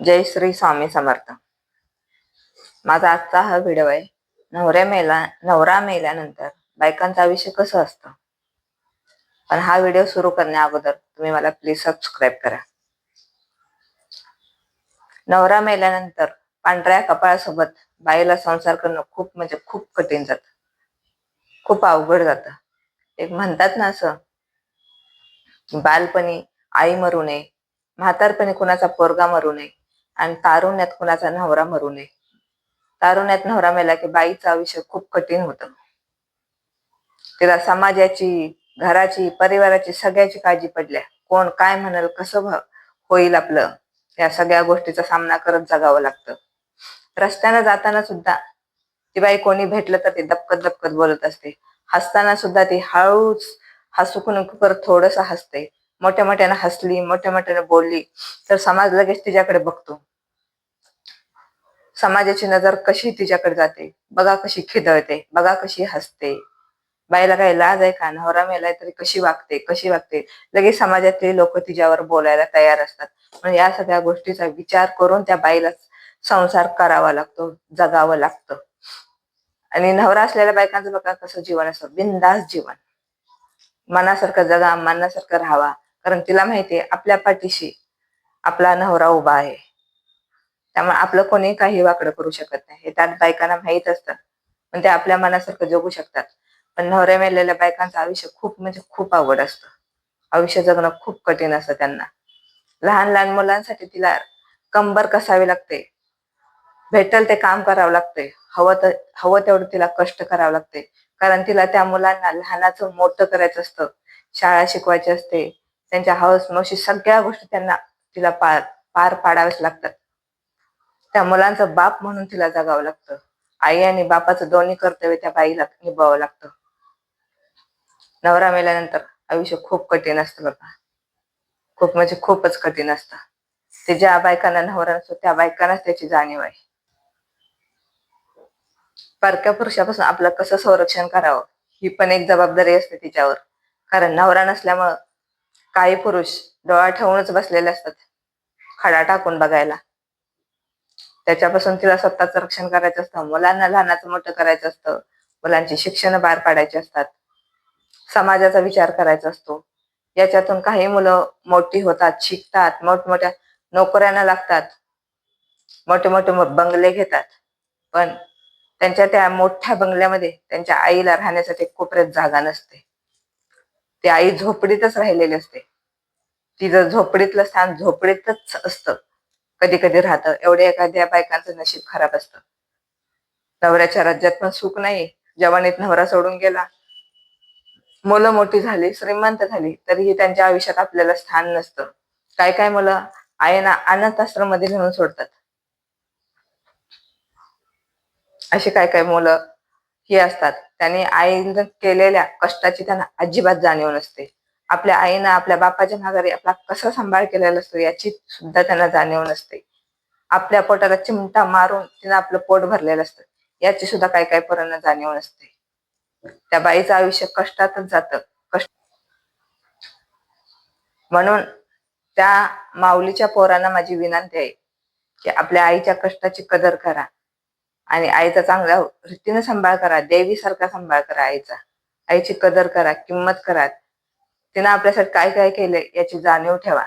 जय श्री स्वामी समर्थ. माझा आजचा हा व्हिडिओ आहे नवऱ्या मेला नवरा मेल्यानंतर बायकांचं आयुष्य कसं असतं? पण हा व्हिडिओ सुरू करण्या अगोदर तुम्ही मला प्लीज सबस्क्राईब करा. नवरा मेल्यानंतर पांढऱ्या कपाळासोबत बाईला संसार करणं खूप म्हणजे खूप कठीण जात. खूप अवघड जात. एक म्हणतात ना असं बालपणी आई मरू नये म्हातारपणी कुणाचा पोरगा मरू नये आणि तारुण्यात कुणाचा नवरा मरू नये. तारुण्यात नवरा मेला की बाईचं आयुष्य खूप कठीण होतं. तिला समाजाची घराची परिवाराची सगळ्याची काळजी पडल्या. कोण काय म्हणाल कसं होईल आपलं. या सगळ्या गोष्टीचा सामना करत जगावं लागतं. रस्त्यानं जाताना सुद्धा ती बाई कोणी भेटलं तर ती दपकत दपकत बोलत असते. हसताना सुद्धा ती हळूच हसू करत थोडस हसते. मोठ्या मोठ्यानं हसली मोठ्या मोठ्यानं बोलली तर समाज लगेच तिच्याकडे बघतो. समाजाची नजर कशी तिच्याकडे जाते? बघा कशी खिदळते बघा कशी हसते. बाईला काही लाज आहे का? नवरा मेलाय तरी कशी वागते कशी वागते? लगेच समाजातले लोक तिच्यावर बोलायला तयार असतात. पण या सगळ्या गोष्टीचा विचार करून त्या बाईला संसार करावा लागतो जगावं लागतं. आणि नवरा असलेल्या बायकांचं बघा कसं जीवन असतं. बिनदास जीवन. मनासारखं जगा मनासारखं राहावा. कारण तिला माहितीये आपल्या पाठीशी आपला नवरा उभा आहे. त्यामुळे आपलं कोणी काही वाकडं करू शकत नाही. हे त्यात बायकांना माहीत असतं. पण ते आपल्या मनासारखं जगू शकतात. पण नवऱ्या मेलेल्या बायकांचं आयुष्य खूप म्हणजे खूप आवड असतं. आयुष्य जगणं खूप कठीण असतं त्यांना. लहान लहान मुलांसाठी तिला कंबर कसावी लागते? भेटल ते काम करावं लागते. हवं तर हवं तेवढं तिला कष्ट करावं लागते. कारण तिला त्या मुलांना लहानाचं मोठं करायचं असतं. शाळा शिकवायची असते. त्यांच्या हवस मशी सगळ्या गोष्टी त्यांना तिला पार पार पाडाव्याच लागतात. त्या मुलांचं बाप म्हणून तिला जगावं लागतं. आई आणि बापाचं दोन्ही कर्तव्य त्या बाईला निभावं लागतं. नवरा मेल्यानंतर आयुष्य खूप कठीण असतं बाबा. खूप म्हणजे खूपच कठीण असतं. ते ज्या बायकांना नवरा नसतो त्या बायकांनाच त्याची जाणीव आहे. परक्या पुरुषापासून आपलं कसं संरक्षण करावं ही पण एक जबाबदारी असते तिच्यावर. कारण नवरा नसल्यामुळं काही पुरुष डोळा ठेवूनच बसलेले असतात. खडा टाकून बघायला. त्याच्यापासून तिला स्वतःच रक्षण करायचं असतं. मुलांना लहानाचं मोठं करायचं असतं. मुलांची शिक्षण बाहेर पाडायची असतात. समाजाचा विचार करायचा असतो. याच्यातून काही मुलं मोठी होतात शिकतात मोठमोठ्या नोकऱ्यांना लागतात. मोठे मोठे बंगले घेतात. पण त्यांच्या त्या मोठ्या बंगल्यामध्ये त्यांच्या आईला राहण्यासाठी कोपऱ्यात जागा नसते. ती आई झोपडीतच राहिलेली असते. तिचं झोपडीतलं स्थान झोपडीतच असतं. कधी कधी राहतं. एवढे एखाद्या बायकांचं नशीब खराब असतं. नवऱ्याच्या राज्यात पण सुख नाही. जवानीत नवरा सोडून गेला. मुलं मोठी झाली श्रीमंत झाली तरीही त्यांच्या आयुष्यात आपल्याला स्थान नसतं. काय काय मुलं आईना अनाथ आश्रममध्ये घेऊन सोडतात. अशी काय काय मुलं ही असतात. त्यांनी आईनं केलेल्या कष्टाची त्यांना अजिबात जाणीव नसते. आपल्या आईनं आपल्या बापाच्या माघारी आपला कसा सांभाळ केलेला असतो याची सुद्धा त्यांना जाणीव नसते. आपल्या पोटाला चिमटा मारून तिनं आपलं पोट भरलेलं असतं. याची सुद्धा काय काय पोरांना जाणीव नसते. त्या बाईचं आयुष्य कष्टातच जात. कष्ट म्हणून त्या माऊलीच्या पोरांना माझी विनंती आहे की आपल्या आईच्या कष्टाची कदर करा. आणि आईचा चांगल्या रीतीने सांभाळ करा देवीसारखा सांभाळ करा आईचा. आईची कदर करा किंमत करा. तिनं आपल्यासाठी काय काय केलंय याची जाणीव ठेवा.